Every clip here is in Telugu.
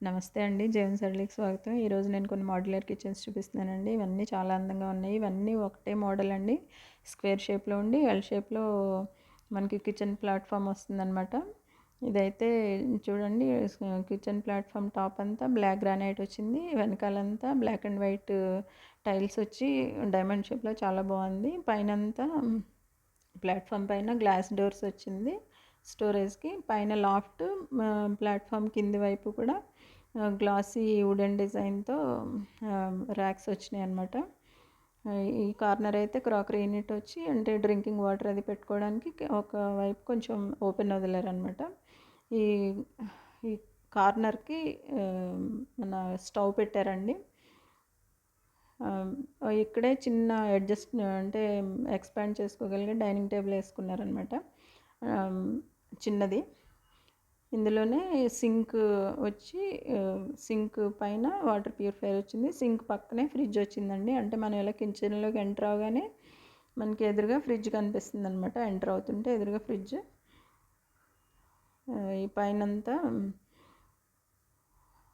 నమస్తే అండి. జీవన్ సరళికి స్వాగతం. ఈరోజు నేను కొన్ని మాడ్యులర్ కిచెన్స్ చూపిస్తున్నానండి. ఇవన్నీ చాలా అందంగా ఉన్నాయి. ఇవన్నీ ఒకటే మోడల్ అండి. స్క్వేర్ షేప్లో ఉండి ఎల్ షేప్లో మనకి కిచెన్ ప్లాట్ఫామ్ వస్తుందన్నమాట. ఇదైతే చూడండి కిచెన్ ప్లాట్ఫామ్ టాప్ అంతా బ్లాక్ గ్రానైట్ వచ్చింది. వెనకాలంతా బ్లాక్ అండ్ వైట్ టైల్స్ వచ్చి డైమండ్ షేప్లో చాలా బాగుంది. పైన అంతా ప్లాట్ఫామ్ పైన గ్లాస్ డోర్స్ వచ్చింది. స్టోరేజ్కి పైన లాఫ్ట్ ప్లాట్ఫామ్ కింది వైపు కూడా గ్లాసీ వుడెన్ డిజైన్తో ర్యాక్స్ వచ్చినాయి అనమాట ఈ కార్నర్ అయితే క్రాకరీ యూనిట్ వచ్చి అంటే డ్రింకింగ్ వాటర్ అది పెట్టుకోవడానికి ఒక వైపు కొంచెం ఓపెన్ వదిలేరనమాట ఈ ఈ కార్నర్కి మన స్టవ్ పెట్టారండి. ఇక్కడే చిన్న అడ్జస్ట్ అంటే ఎక్స్పాండ్ చేసుకోగలిగే డైనింగ్ టేబుల్ వేసుకున్నారనమాట చిన్నది. ఇందులోనే సింక్ వచ్చి సింక్ పైన వాటర్ ప్యూరిఫైయర్ వచ్చింది. సింక్ పక్కనే ఫ్రిడ్జ్ వచ్చిందండి. అంటే మనం ఇలా కిచెన్లోకి ఎంటర్ అవగానే మనకి ఎదురుగా ఫ్రిడ్జ్ కనిపిస్తుంది అనమాట ఎంటర్ అవుతుంటే ఎదురుగా ఫ్రిడ్జ్. ఈ పైన అంతా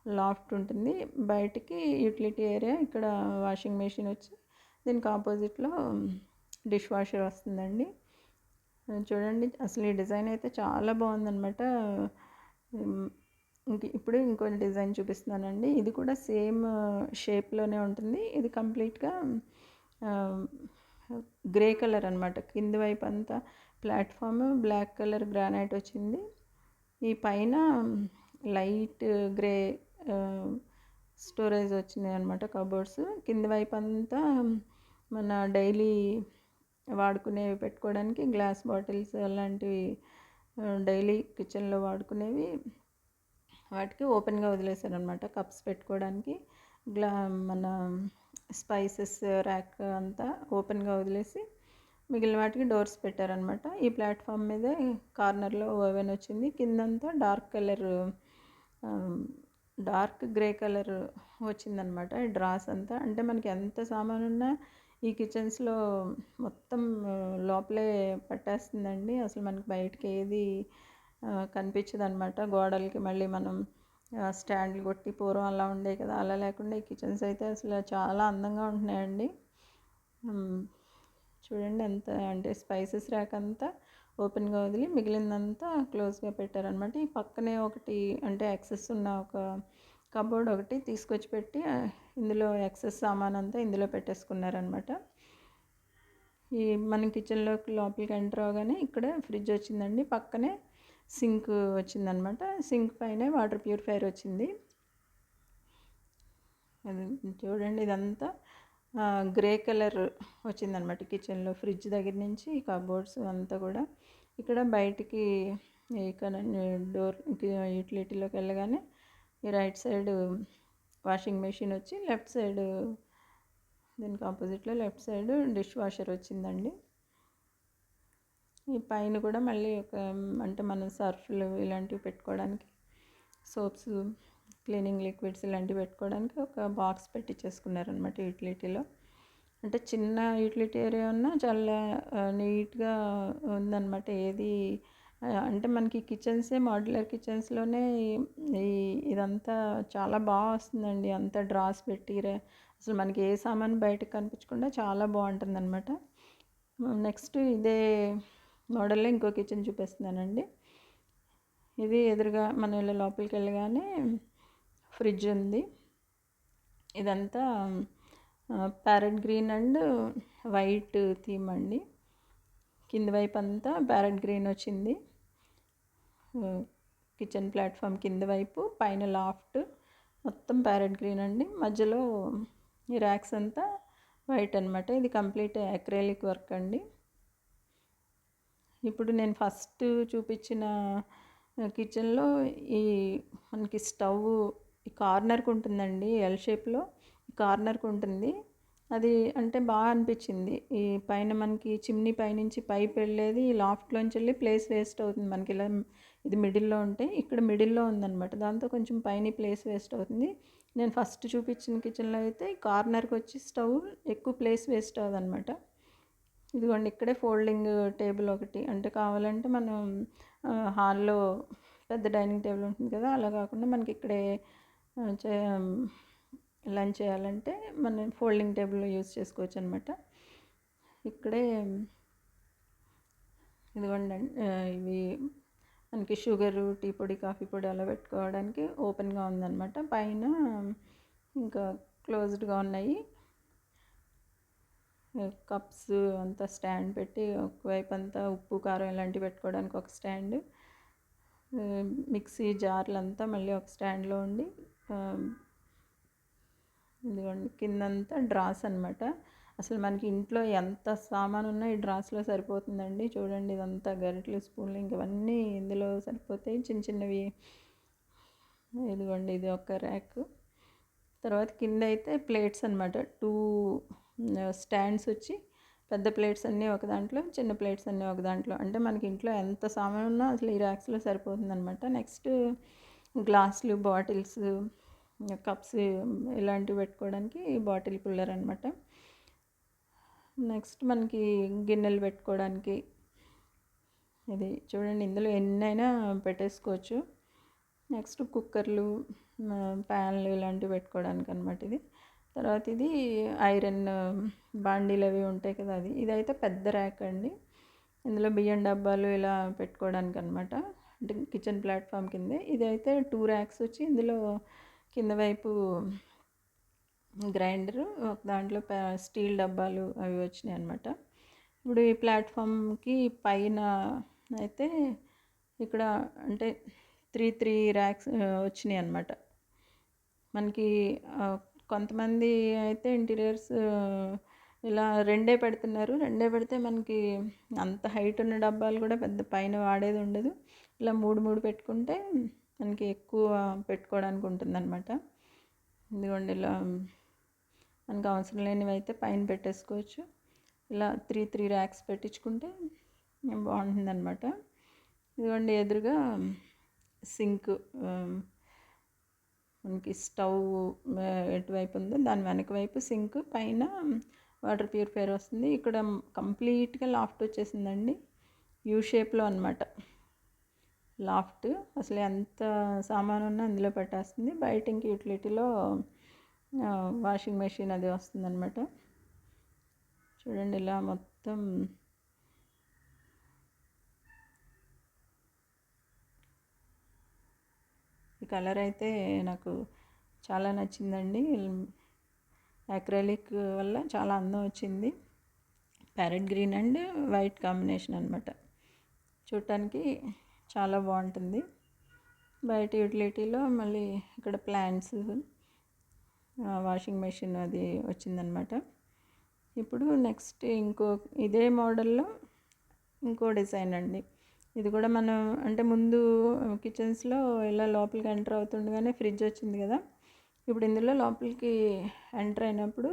లాఫ్ట్ ఉంటుంది. బయటికి యూటిలిటీ ఏరియా ఇక్కడ వాషింగ్ మెషిన్ వచ్చి దీనికి ఆపోజిట్లో డిష్ వాషర్ వస్తుందండి. చూడండి అసలు ఈ డిజైన్ అయితే చాలా బాగుందన్నమాట. ఇంక ఇప్పుడు ఇంకో డిజైన్ చూపిస్తున్నానండి. ఇది కూడా సేమ్ షేప్లోనే ఉంటుంది. ఇది కంప్లీట్గా గ్రే కలర్ అనమాట కింది వైపు అంతా ప్లాట్ఫామ్ బ్లాక్ కలర్ గ్రానైట్ వచ్చింది. ఈ పైన లైట్ గ్రే స్టోరేజ్ వచ్చినాయి అనమాట కబోర్డ్స్. కింది వైపు అంతా మన డైలీ వాడుకునేవి పెట్టుకోవడానికి గ్లాస్ బాటిల్స్ అలాంటివి డైలీ కిచెన్లో వాడుకునేవి వాటికి ఓపెన్గా వదిలేశాను అనమాట కప్స్ పెట్టుకోవడానికి గ్లా మన స్పైసెస్ ర్యాక్ అంతా ఓపెన్గా వదిలేసి మిగిలిన వాటికి డోర్స్ పెట్టారనమాట. ఈ ప్లాట్ఫామ్ మీద కార్నర్లో ఓవెన్ వచ్చింది. కిందంతా dark colour dark grey colour వచ్చిందనమాట. డ్రాస్ అంతా. అంటే మనకి ఎంత సామాన్ ఉన్నా ఈ కిచెన్స్లో మొత్తం లోపలే పట్టేస్తుందండి. అసలు మనకి బయటకి ఏది కనిపించదు అనమాట గోడలకి మళ్ళీ మనం స్టాండ్లు కొట్టి పూర్వం అలా ఉండే కదా అలా లేకుండా ఈ కిచెన్స్ అయితే అసలు చాలా అందంగా ఉంటున్నాయండి. చూడండి ఎంత అంటే స్పైసెస్ ర్యాక్ అంతా ఓపెన్గా వదిలి మిగిలిందంతా క్లోజ్గా పెట్టారనమాట ఈ పక్కనే ఒకటి అంటే యాక్సెస్ ఉన్న ఒక కబోర్డ్ ఒకటి తీసుకొచ్చి పెట్టి ఇందులో ఎక్సెస్ సామాన్ అంతా ఇందులో పెట్టేసుకున్నారనమాట ఈ మన కిచెన్లోకి లోపలికి ఎంటర్ అవగానే ఇక్కడ ఫ్రిడ్జ్ వచ్చిందండి. పక్కనే సింక్ వచ్చిందనమాట సింక్ పైన వాటర్ ప్యూరిఫైర్ వచ్చింది. చూడండి ఇదంతా గ్రే కలర్ వచ్చిందనమాట కిచెన్లో. ఫ్రిడ్జ్ దగ్గర నుంచి కబోర్డ్స్ అంతా కూడా. ఇక్కడ బయటికి ఇక్కడ డోర్ యూటిలిటీలోకి వెళ్ళగానే ఈ రైట్ సైడ్ వాషింగ్ మెషిన్ వచ్చి లెఫ్ట్ సైడ్ దీనికి ఆపోజిట్లో లెఫ్ట్ సైడ్ డిష్ వాషర్ వచ్చిందండి. ఈ పైన కూడా మళ్ళీ ఒక అంటే మనం సర్ఫ్లు ఇలాంటివి పెట్టుకోవడానికి సోప్స్ క్లీనింగ్ లిక్విడ్స్ ఇలాంటివి పెట్టుకోవడానికి ఒక బాక్స్ పెట్టించేసుకున్నారనమాట యూటిలిటీలో. అంటే చిన్న యూటిలిటీ ఏరియా ఉన్నా చాలా నీట్గా ఉందన్నమాట. ఏది అంటే మనకి కిచెన్సే మాడ్యులర్ కిచెన్స్లోనే ఈ ఇదంతా చాలా బాగా వస్తుందండి. అంతా డ్రాస్ పెట్టి అసలు మనకి ఏ సామాన్ బయటకు కనిపించకుండా చాలా బాగుంటుంది అనమాట నెక్స్ట్ ఇదే మోడల్లో ఇంకో కిచెన్ చూపిస్తున్నానండి. ఇది ఎదురుగా మన ఇళ్ళ లోపలికి వెళ్ళగానే ఫ్రిడ్జ్ ఉంది. ఇదంతా parrot green and white theme అండి. కింది వైపు అంతా ప్యారెట్ గ్రీన్ వచ్చింది. కిచెన్ ప్లాట్ఫామ్ కింద వైపు పైన లాఫ్ట్. మొత్తం ప్యారెట్ గ్రీన్ అండి. మధ్యలో ఈ ర్యాక్స్ అంతా వైట్ అనమాట ఇది కంప్లీట్ అక్రేలిక్ వర్క్ అండి. ఇప్పుడు నేను ఫస్ట్ చూపించిన కిచెన్లో ఈ మనకి స్టవ్ ఈ కార్నర్కి ఉంటుందండి. ఎల్ షేప్లో కార్నర్కి ఉంటుంది. అది అంటే బాగా అనిపించింది. ఈ పైన మనకి చిమ్నీ పైనుంచి పైప్ వెళ్ళేది లాఫ్ట్లోంచి వెళ్ళి ప్లేస్ వేస్ట్ అవుతుంది మనకి. ఇలా ఇది మిడిల్లో ఉంటే ఇక్కడ మిడిల్లో ఉందన్నమాట. దాంతో కొంచెం పైన ప్లేస్ వేస్ట్ అవుతుంది. నేను ఫస్ట్ చూపించిన కిచెన్లో అయితే కార్నర్కి వచ్చి స్టవ్ ఎక్కువ ప్లేస్ వేస్ట్ అవ్వదు అనమాట ఇదిగోండి ఇక్కడే ఫోల్డింగ్ టేబుల్ ఒకటి. అంటే కావాలంటే మనం హాల్లో పెద్ద డైనింగ్ టేబుల్ ఉంటుంది కదా అలా కాకుండా మనకి ఇక్కడే చే లంచ్ చేయాలంటే మనం ఫోల్డింగ్ టేబుల్ యూజ్ చేసుకోవచ్చు అనమాట ఇక్కడే ఇదిగోండి ఇవి మనకి షుగరు టీ పొడి కాఫీ పొడి అలా పెట్టుకోవడానికి ఓపెన్గా ఉందన్నమాట. పైన ఇంకా క్లోజ్డ్గా ఉన్నాయి. కప్స్ అంతా స్టాండ్ పెట్టి ఒకవైపు అంతా ఉప్పు కారం ఇలాంటివి పెట్టుకోవడానికి ఒక స్టాండ్. మిక్సీ జార్లు అంతా మళ్ళీ ఒక స్టాండ్లో ఉండి ఇదిగోండి కిందంతా డ్రాస్ అనమాట అసలు మనకి ఇంట్లో ఎంత సామాన్ ఉన్నా ఈ డ్రాస్లో సరిపోతుందండి. చూడండి ఇదంతా గరిటలు స్పూన్లు ఇంకవన్నీ ఇందులో సరిపోతాయి. చిన్న చిన్నవి. ఇదిగోండి ఇది ఒక ర్యాక్. తర్వాత కింద అయితే ప్లేట్స్ అనమాట టూ స్టాండ్స్ వచ్చి పెద్ద ప్లేట్స్ అన్నీ ఒక దాంట్లో చిన్న ప్లేట్స్ అన్నీ ఒక దాంట్లో. అంటే మనకి ఇంట్లో ఎంత సామాన్ ఉన్నా అసలు ఈ ర్యాక్స్లో సరిపోతుంది అనమాట నెక్స్ట్ గ్లాసులు బాటిల్స్ కప్స్ ఇలాంటివి పెట్టుకోవడానికి బాటిల్ కూలర్ అనమాట నెక్స్ట్ మనకి గిన్నెలు పెట్టుకోవడానికి ఇది చూడండి ఇందులో ఎన్నైనా పెట్టేసుకోవచ్చు. నెక్స్ట్ కుక్కర్లు ప్యాన్లు ఇలాంటివి పెట్టుకోవడానికి అనమాట ఇది. తర్వాత ఇది ఐరన్ బాండీలు అవి ఉంటాయి కదా అది. ఇదైతే పెద్ద ర్యాక్ అండి. ఇందులో బియ్యం డబ్బాలు ఇలా పెట్టుకోవడానికి అనమాట అంటే కిచెన్ ప్లాట్ఫామ్ కిందే. ఇదైతే టూ ర్యాక్స్ వచ్చి ఇందులో కింద వైపు గ్రైండర్ ఒక దాంట్లో స్టీల్ డబ్బాలు అవి వచ్చినాయి అనమాట ఇప్పుడు ఈ ప్లాట్ఫామ్కి పైన అయితే ఇక్కడ అంటే త్రీ త్రీ ర్యాక్స్ వచ్చినాయి అనమాట మనకి కొంతమంది అయితే ఇంటీరియర్స్ ఇలా రెండే పెడుతున్నారు. రెండే పెడితే మనకి అంత హైట్ ఉన్న డబ్బాలు కూడా పెద్ద పైన వాడేది ఉండదు. ఇలా మూడు మూడు పెట్టుకుంటే మనకి ఎక్కువ పెట్టుకోవడానికి ఉంటుందన్నమాట. ఇదిగోండి ఇలా మనకు అవసరం లేనివి అయితే పైన పెట్టేసుకోవచ్చు. ఇలా త్రీ త్రీ ర్యాక్స్ పెట్టించుకుంటే బాగుంటుంది అనమాట ఇదిగోండి ఎదురుగా సింక్ మనకి స్టవ్ ఎటువైపు ఉందో దాని వెనక వైపు సింక్ పైన వాటర్ ప్యూరిఫైర్ వస్తుంది. ఇక్కడ కంప్లీట్గా లాఫ్ట్ వచ్చేసిందండి యూ షేప్లో అనమాట లాఫ్ట్. అసలు ఎంత సామాను ఉన్నా అందులో పెట్టేస్తుంది. బయట ఇంక యూటిలిటీలో వాషింగ్ మెషిన్ అది వస్తుంది అనమాట చూడండి ఇలా మొత్తం. ఈ కలర్ అయితే నాకు చాలా నచ్చిందండి. అక్రాలిక్ వల్ల చాలా అందం వచ్చింది. Parrot green and white combination అనమాట చూడటానికి చాలా బాగుంటుంది. బయట యూటిలిటీలో మళ్ళీ ఇక్కడ ప్లాంట్స్ వాషింగ్ మెషిన్ అది వచ్చిందనమాట. ఇప్పుడు నెక్స్ట్ ఇంకో ఇదే మోడల్లో ఇంకో డిజైన్ అండి. ఇది కూడా మనం అంటే ముందు కిచెన్స్లో ఇలా లోపలికి ఎంటర్ అవుతుండగానే ఫ్రిడ్జ్ వచ్చింది కదా. ఇప్పుడు ఇందులో లోపలికి ఎంటర్ అయినప్పుడు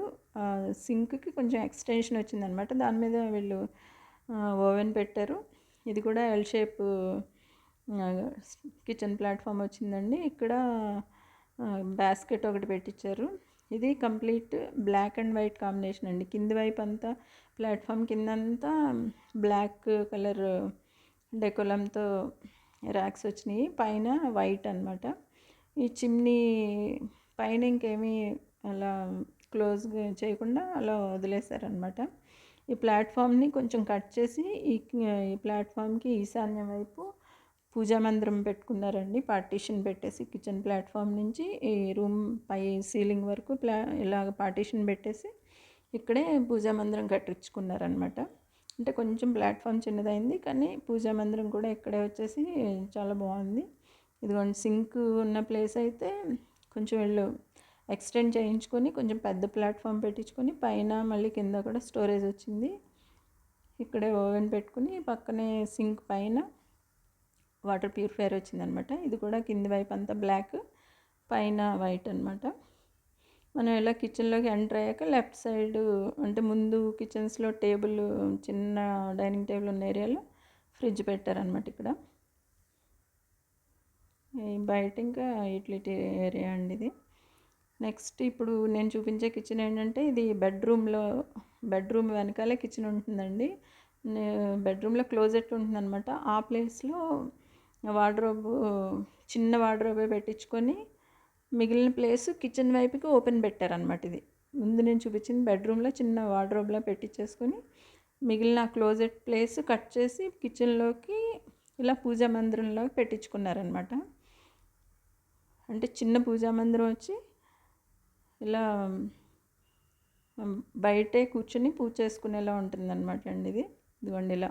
సింక్కి కొంచెం ఎక్స్టెన్షన్ వచ్చిందనమాట. దాని మీద వీళ్ళు ఓవెన్ పెట్టారు. ఇది కూడా ఎల్ షేప్ కిచెన్ ప్లాట్ఫామ్ వచ్చిందండి. ఇక్కడ బాస్కెట్ ఒకటి పెట్టించారు ఇది complete black and white combination అండి. కింది వైపు అంతా ప్లాట్ఫామ్ కిందంతా బ్లాక్ కలర్ డెకోలంతో ర్యాక్స్ వచ్చినాయి. పైన వైట్ అనమాట ఈ చిమ్నీ పైన ఇంకేమీ అలా క్లోజ్ చేయకుండా అలా వదిలేశారనమాట ఈ ప్లాట్ఫామ్ని కొంచెం కట్ చేసి ఈ ఈ ప్లాట్ఫామ్కి ఈశాన్యం వైపు పూజా మందిరం పెట్టుకున్నారండి. పార్టీషన్ పెట్టేసి కిచెన్ ప్లాట్ఫామ్ నుంచి ఈ రూమ్ పై సీలింగ్ వరకు ప్లా ఇలాగ పార్టీషన్ పెట్టేసి ఇక్కడే పూజా మందిరం కట్టించుకున్నారనమాట అంటే కొంచెం ప్లాట్ఫామ్ చిన్నదైంది కానీ పూజా మందిరం కూడా ఇక్కడే వచ్చేసి చాలా బాగుంది. ఇదిగోండి సింక్ ఉన్న ప్లేస్ అయితే కొంచెం వెళ్ళు ఎక్స్టెండ్ చేయించుకొని కొంచెం పెద్ద ప్లాట్ఫామ్ పెట్టించుకొని పైన మళ్ళీ కింద కూడా స్టోరేజ్ వచ్చింది. ఇక్కడే ఓవెన్ పెట్టుకుని పక్కనే సింక్ పైన వాటర్ ప్యూరిఫైర్ వచ్చిందనమాట. ఇది కూడా కింది వైపు అంతా బ్లాక్ పైన వైట్ అనమాట మనం ఇలా కిచెన్లోకి ఎంటర్ అయ్యాక లెఫ్ట్ సైడ్ అంటే ముందు కిచెన్స్లో టేబుల్ చిన్న డైనింగ్ టేబుల్ ఉన్న ఏరియాలో ఫ్రిడ్జ్ పెట్టారనమాట ఇక్కడ. బయట ఇంకా యూటిలిటీ ఏరియా అండి ఇది. నెక్స్ట్ ఇప్పుడు నేను చూపించే కిచెన్ ఏంటంటే ఇది బెడ్రూమ్లో బెడ్రూమ్ వెనకాలే కిచెన్ ఉంటుందండి. బెడ్రూమ్లో క్లోజెట్ ఉంటుందన్నమాట. ఆ ప్లేస్లో వార్డ్రోబ్ చిన్న వార్డ్రోబే పెట్టించుకొని మిగిలిన ప్లేస్ కిచెన్ వైపుకి ఓపెన్ పెట్టారనమాట ఇది. ముందు నేను చూపించింది బెడ్రూమ్లో చిన్న వార్డ్రోబ్లో పెట్టించేసుకొని మిగిలిన క్లోజెట్ ప్లేస్ కట్ చేసి కిచెన్లోకి ఇలా పూజా మందిరంలో పెట్టించుకున్నారనమాట అంటే చిన్న పూజా మందిరం వచ్చి ఇలా బయటే కూర్చుని పూజ చేసుకునేలా ఉంటుందన్నమాట అండి ఇది. ఇదిగోండి ఇలా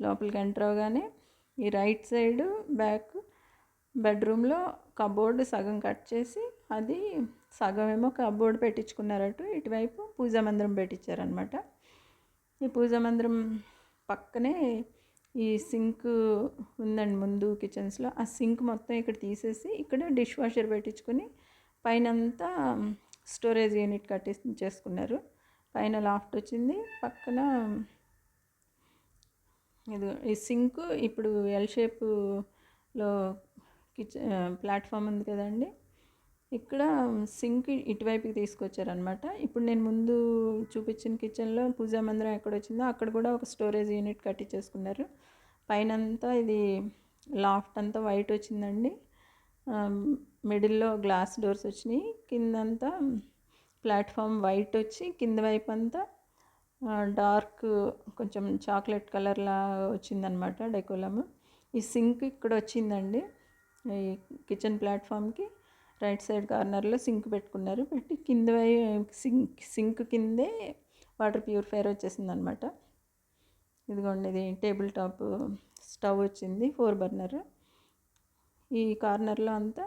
లోపలికి ఎంటర్ అవగానే ఈ రైట్ సైడ్ బ్యాక్ బెడ్రూమ్లో కబోర్డ్ సగం కట్ చేసి అది సగం ఏమో కబోర్డ్ పెట్టించుకున్నారటు ఇటువైపు పూజా మందిరం పెట్టించారనమాట ఈ పూజా మందిరం పక్కనే ఈ సింక్ ఉందండి ముందు కిచెన్స్లో. ఆ సింక్ మొత్తం ఇక్కడ తీసేసి ఇక్కడ డిష్ వాషర్ పెట్టించుకుని పైన అంతా స్టోరేజ్ యూనిట్ కట్టి చేసుకున్నారు పైన లాఫ్ట్ వచ్చింది పక్కన ఇది ఈ సింక్ ఇప్పుడు ఎల్ షేప్లో కిచెన్ ప్లాట్ఫామ్ ఉంది కదండి. ఇక్కడ సింక్ ఇటువైపుకి తీసుకొచ్చారనమాట ఇప్పుడు నేను ముందు చూపించిన కిచెన్లో పూజా మందిరం ఎక్కడ వచ్చిందో అక్కడ కూడా ఒక స్టోరేజ్ యూనిట్ కట్టించేసుకున్నారు. పైనంతా ఇది లాఫ్ట్ అంతా వైట్ వచ్చిందండి. మిడిల్లో గ్లాస్ డోర్స్ వచ్చినాయి. కిందంతా ప్లాట్ఫామ్ వైట్ వచ్చి కింద వైపు అంతా డార్క్ కొంచెం చాక్లెట్ కలర్లా వచ్చిందనమాట డెకోలమ్. ఈ సింక్ ఇక్కడ వచ్చిందండి. ఈ కిచెన్ ప్లాట్ఫామ్కి రైట్ సైడ్ కార్నర్లో సింక్ పెట్టుకున్నారు. పెట్టి కింద సింక్ సింక్ కిందే వాటర్ ప్యూరిఫైర్ వచ్చేసింది అనమాట ఇదిగోండి ఇది టేబుల్ టాప్ స్టవ్ వచ్చింది ఫోర్ బర్నర్. ఈ కార్నర్లో అంతా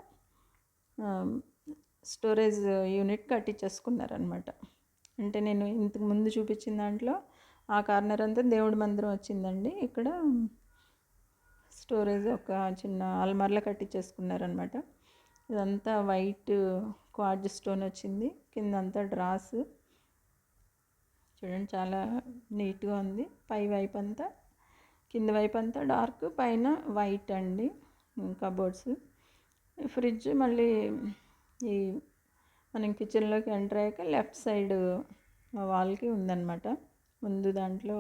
స్టోరేజ్ యూనిట్ కట్టించేసుకున్నారనమాట అంటే నేను ఇంతకు ముందు చూపించిన దాంట్లో ఆ కార్నర్ అంతా దేవుడి మందిరం వచ్చిందండి. ఇక్కడ స్టోరేజ్ ఒక చిన్న అల్మార్లో కట్టించేసుకున్నారనమాట ఇదంతా వైట్ క్వార్జ్ స్టోన్ వచ్చింది. కింద అంతా డ్రాస్. చూడండి చాలా నీట్గా ఉంది. పై వైపు అంతా కింద వైపు అంతా డార్క్ పైన వైట్ అండి. కబోర్డ్స్. ఫ్రిడ్జ్ మళ్ళీ ఈ మనం కిచెన్లోకి ఎంటర్ అయ్యాక లెఫ్ట్ సైడ్ వాల్కి ఉందన్నమాట. ముందు దాంట్లో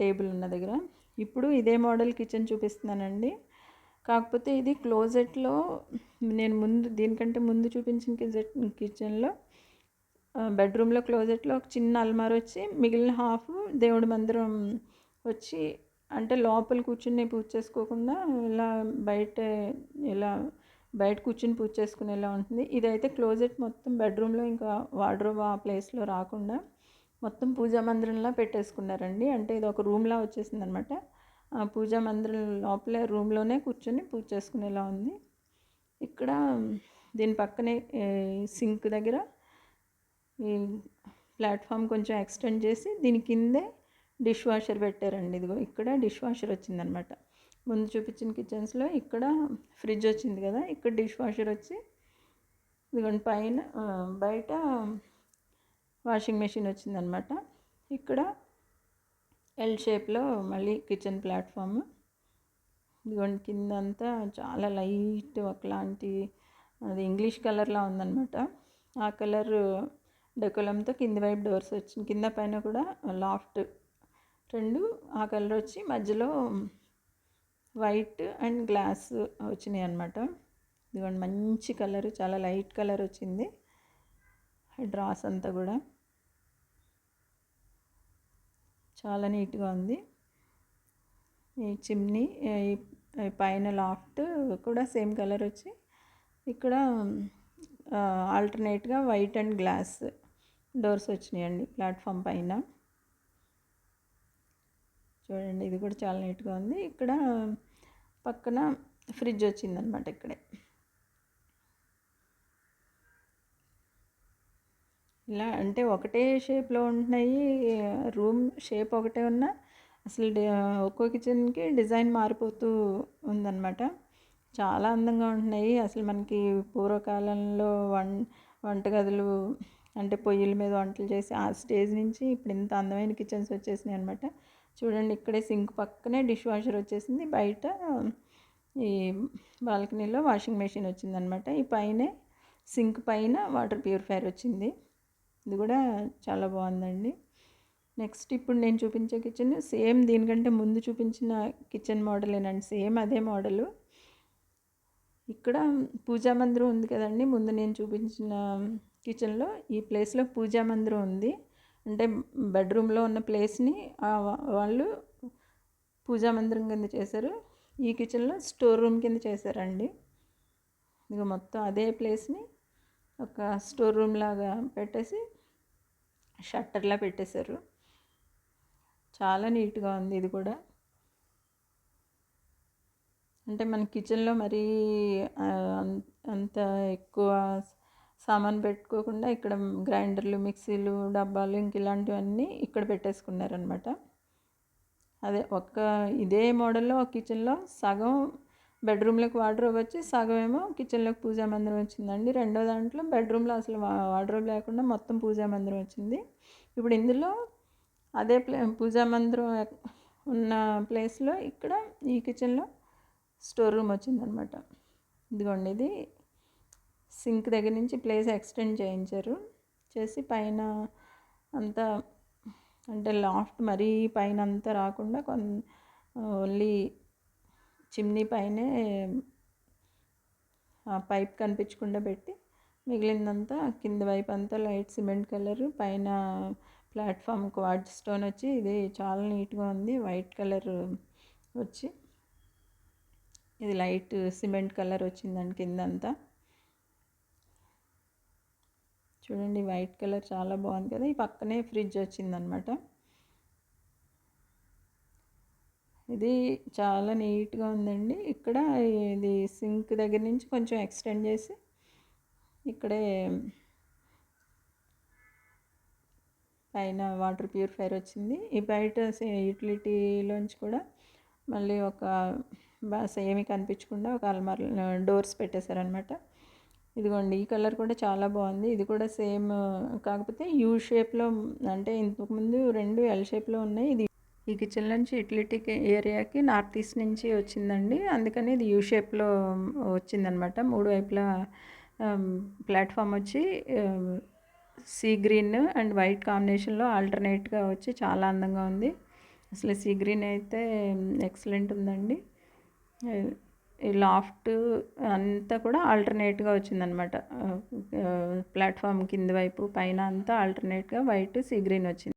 టేబుల్ ఉన్న దగ్గర. ఇప్పుడు ఇదే మోడల్ కిచెన్ చూపిస్తున్నానండి. కాకపోతే ఇది క్లోజెట్లో నేను ముందు దీనికంటే ముందు చూపించిన కిచెన్ కిచెన్లో బెడ్రూమ్లో క్లోజెట్లో ఒక చిన్న అల్మార్ వచ్చి మిగిలిన హాఫ్ దేవుడి మందిరం వచ్చి అంటే లోపల కూర్చుని పూజ చేసుకోకుండా ఇలా బయట ఇలా బయట కూర్చుని పూజ చేసుకునేలా ఉంటుంది. ఇదైతే క్లోజెట్ మొత్తం బెడ్రూమ్లో ఇంకా వార్డ్రోబ్ ఆ ప్లేస్లో రాకుండా మొత్తం పూజా మందిరంలా పెట్టేసుకున్నారండి. అంటే ఇది ఒక రూమ్లా వచ్చేసింది అనమాట ఆ పూజా మందిరం లోపలే రూమ్లోనే కూర్చొని పూజ చేసుకునేలా ఉంది. ఇక్కడ దీని పక్కనే సింక్ దగ్గర ఈ ప్లాట్ఫామ్ కొంచెం ఎక్స్టెండ్ చేసి దీని కిందే డిష్ వాషర్ పెట్టారండి. ఇదిగో ఇక్కడ డిష్ వాషర్ వచ్చిందనమాట. ముందు చూపించిన కిచెన్స్లో ఇక్కడ ఫ్రిడ్జ్ వచ్చింది కదా ఇక్కడ డిష్ వాషర్ వచ్చి ఇదిగోండి పైన బయట వాషింగ్ మెషిన్ వచ్చిందనమాట. ఇక్కడ ఎల్ షేప్లో మళ్ళీ కిచెన్ ప్లాట్ఫామ్. ఇదిగోండి కింద అంతా చాలా లైట్ ఒకలాంటి అది ఇంగ్లీష్ కలర్లా ఉందన్నమాట ఆ కలర్ డెకోలంతో కింద వైపు డోర్స్ వచ్చింది కింద పైన కూడా లాఫ్ట్ రెండు ఆ కలర్ వచ్చి మధ్యలో వైట్ అండ్ గ్లాస్ వచ్చినాయి అనమాట ఇదిగోండి మంచి కలర్ చాలా లైట్ కలర్ వచ్చింది. డ్రాస్ అంతా కూడా. చాలా నీట్గా ఉంది. ఈ చిమ్నీ పైన లాఫ్ట్ కూడా సేమ్ కలర్ వచ్చి ఇక్కడ ఆల్టర్నేట్గా వైట్ అండ్ గ్లాస్ డోర్స్ వచ్చినాయండి ప్లాట్ఫామ్ పైన. చూడండి ఇది కూడా చాలా నీట్గా ఉంది. ఇక్కడ పక్కన ఫ్రిడ్జ్ వచ్చిందనమాట ఇక్కడే. ఇలా అంటే ఒకటే షేప్లో ఉంటున్నాయి రూమ్ షేప్ ఒకటే ఉన్నా అసలు ఒక్కో కిచెన్కి డిజైన్ మారిపోతూ ఉందన్నమాట చాలా అందంగా ఉంటున్నాయి. అసలు మనకి పూర్వకాలంలో వం వంటగదులు అంటే పొయ్యిల మీద వంటలు చేసి ఆ స్టేజ్ నుంచి ఇప్పుడు ఇంత అందమైన కిచెన్స్ వచ్చేసినాయి అనమాట చూడండి ఇక్కడే సింక్ పక్కనే డిష్ వాషర్ వచ్చేసింది. బయట ఈ బాల్కనీలో వాషింగ్ మెషిన్ వచ్చిందనమాట. ఈ పైనే సింక్ పైన వాటర్ ప్యూరిఫైయర్ వచ్చింది. ఇది కూడా చాలా బాగుందండి. నెక్స్ట్ ఇప్పుడు నేను చూపించే కిచెన్ సేమ్ దీనికంటే ముందు చూపించిన కిచెన్ మోడలేనండి. సేమ్ అదే మోడలు. ఇక్కడ పూజా మందిరం ఉంది కదండి. ముందు నేను చూపించిన కిచెన్లో ఈ ప్లేస్లో పూజా మందిరం ఉంది. అంటే బెడ్రూమ్లో ఉన్న ప్లేస్ని వాళ్ళు పూజా మందిరం కింద చేశారు. ఈ కిచెన్లో స్టోర్ రూమ్ కింద చేశారండి. ఇక మొత్తం అదే ప్లేస్ని ఒక స్టోర్ రూమ్ లాగా పెట్టేసి షట్టర్లా పెట్టేశారు. చాలా నీట్గా ఉంది ఇది కూడా. అంటే మన కిచెన్లో మరీ అంత ఎక్కువ సామాన్ పెట్టుకోకుండా ఇక్కడ గ్రైండర్లు మిక్సీలు డబ్బాలు ఇంక ఇలాంటివన్నీ ఇక్కడ పెట్టేసుకున్నారనమాట. అదే ఒక్క ఇదే మోడల్లో ఒక కిచెన్లో సగం బెడ్రూమ్లోకి వార్డ్రోబ్ వచ్చి సగం ఏమో కిచెన్లోకి పూజా మందిరం వచ్చిందండి. రెండో దాంట్లో బెడ్రూమ్లో అసలు వార్డ్రోబ్ లేకుండా మొత్తం పూజా మందిరం వచ్చింది. ఇప్పుడు ఇందులో అదే ప్లే పూజా మందిరం ఉన్న ప్లేస్లో ఇక్కడ ఈ కిచెన్లో స్టోర్ రూమ్ వచ్చిందనమాట. ఇదిగోండి ఇది సింక్ దగ్గర నుంచి ప్లేస్ ఎక్స్టెండ్ చేయించారు. చేసి పైన అంతా అంటే లాఫ్ట్ మరీ పైన అంతా రాకుండా కొన్ ఓన్లీ చిమ్నీ పైనే పైప్ కనిపించకుండా పెట్టి మిగిలిందంతా కింద వైపు అంతా లైట్ సిమెంట్ కలర్ పైన ప్లాట్ఫామ్ క్వాడ్ స్టోన్ వచ్చి ఇది చాలా నీట్గా ఉంది. వైట్ కలర్ వచ్చి ఇది లైట్ సిమెంట్ కలర్ వచ్చిందండి కిందంతా. చూడండి వైట్ కలర్ చాలా బాగుంది కదా. ఈ పక్కనే ఫ్రిడ్జ్ వచ్చిందనమాట. ఇది చాలా నీట్గా ఉందండి. ఇక్కడ ఇది సింక్ దగ్గర నుంచి కొంచెం ఎక్స్టెండ్ చేసి ఇక్కడే పైన వాటర్ ప్యూరిఫైర్ వచ్చింది. ఈ బయట యూటిలిటీలోంచి కూడా మళ్ళీ ఒక ఏమీ కనిపించకుండా ఒక అల్మార్ డోర్స్ పెట్టేశారనమాట. ఇదిగోండి ఈ కలర్ కూడా చాలా బాగుంది. ఇది కూడా సేమ్ కాకపోతే యూ షేప్లో అంటే ఇంతకుముందు రెండు ఎల్ షేప్లో ఉన్నాయి. ఇది ఈ కిచెన్ నుంచి యూటిలిటీ ఏరియాకి నార్త్ ఈస్ట్ నుంచి వచ్చిందండి. అందుకని ఇది యూ షేప్లో వచ్చిందనమాట. మూడు వైపులా ప్లాట్ఫామ్ వచ్చి సీ గ్రీన్ అండ్ వైట్ కాంబినేషన్లో ఆల్టర్నేట్గా వచ్చి చాలా అందంగా ఉంది. అసలు సీ గ్రీన్ అయితే ఎక్సలెంట్ ఉందండి. ఈ లాఫ్ట్ అంతా కూడా ఆల్టర్నేట్గా వచ్చిందనమాట ప్లాట్ఫామ్ కింద వైపు పైన అంతా ఆల్టర్నేట్గా వైట్ సీ గ్రీన్ వచ్చింది.